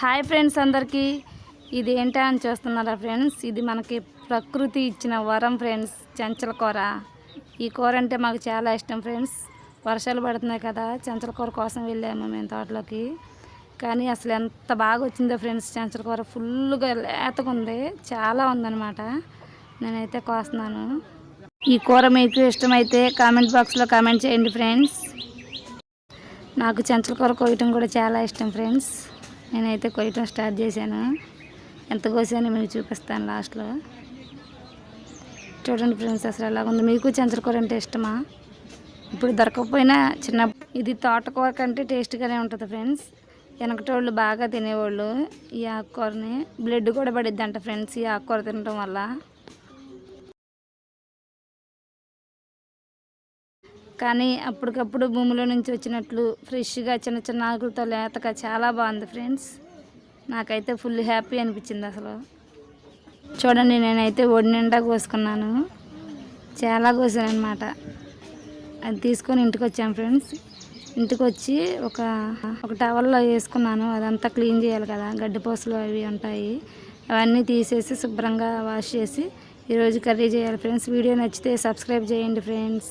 Hi friends అందరికీ. ఇది ఏంటా అని చూస్తున్నారా ఫ్రెండ్స్? ఇది మనకి ప్రకృతి ఇచ్చిన వరం ఫ్రెండ్స్ చెంచల కూర. ఈ కూర అంటే మాకు చాలా ఇష్టం ఫ్రెండ్స్. వర్షాలు పడుతున్నాయి కదా చెంచల కూర కోసం వెళ్ళాము మేము తోటలోకి. కానీ అసలు ఎంత బాగా వచ్చిందో ఫ్రెండ్స్ చెంచల కూర. ఫుల్గా లేతగా ఉంది చాలా ఉందన్నమాట. నేనైతే కోస్తున్నాను. ఈ కూర మీకు ఇష్టమైతే కామెంట్ బాక్స్లో కామెంట్ చేయండి ఫ్రెండ్స్. నాకు చెంచల కూర కోయటం కూడా చాలా ఇష్టం ఫ్రెండ్స్. నేనైతే కొయ్యటం స్టార్ట్ చేశాను. ఎంత కోసానో మీకు చూపిస్తాను లాస్ట్లో. చూడండి ఫ్రెండ్స్ అసలు ఎలాగుంది. ఉంది మీకు చంచరకూర అంటే ఇష్టమా? ఇప్పుడు దొరకకపోయినా చిన్న ఇది తోటకూర కంటే టేస్ట్గానే ఉంటుంది ఫ్రెండ్స్. వెనకటోళ్ళు బాగా తినేవాళ్ళు ఈ ఆకుకూరని. బ్లడ్ కూడా పడిద్ది ఫ్రెండ్స్ ఈ ఆకుకూర తినడం వల్ల. కానీ అప్పటికప్పుడు భూమిలో నుంచి వచ్చినట్లు ఫ్రెష్గా చిన్న చిన్న ఆకులతో లేతగా చాలా బాగుంది ఫ్రెండ్స్. నాకైతే ఫుల్ హ్యాపీ అనిపించింది అసలు. చూడండి నేనైతే ఒడి నిండా కోసుకున్నాను. చాలా కోసాను అనమాట అది తీసుకొని ఇంటికి వచ్చాను ఫ్రెండ్స్. ఇంటికి వచ్చి ఒక ఒక టవల్లో వేసుకున్నాను. అదంతా క్లీన్ చేయాలి కదా. గడ్డిపోసలు అవి ఉంటాయి. అవన్నీ తీసేసి శుభ్రంగా వాష్ చేసి ఈరోజు కర్రీ చేయాలి ఫ్రెండ్స్. వీడియో నచ్చితే సబ్స్క్రైబ్ చేయండి ఫ్రెండ్స్.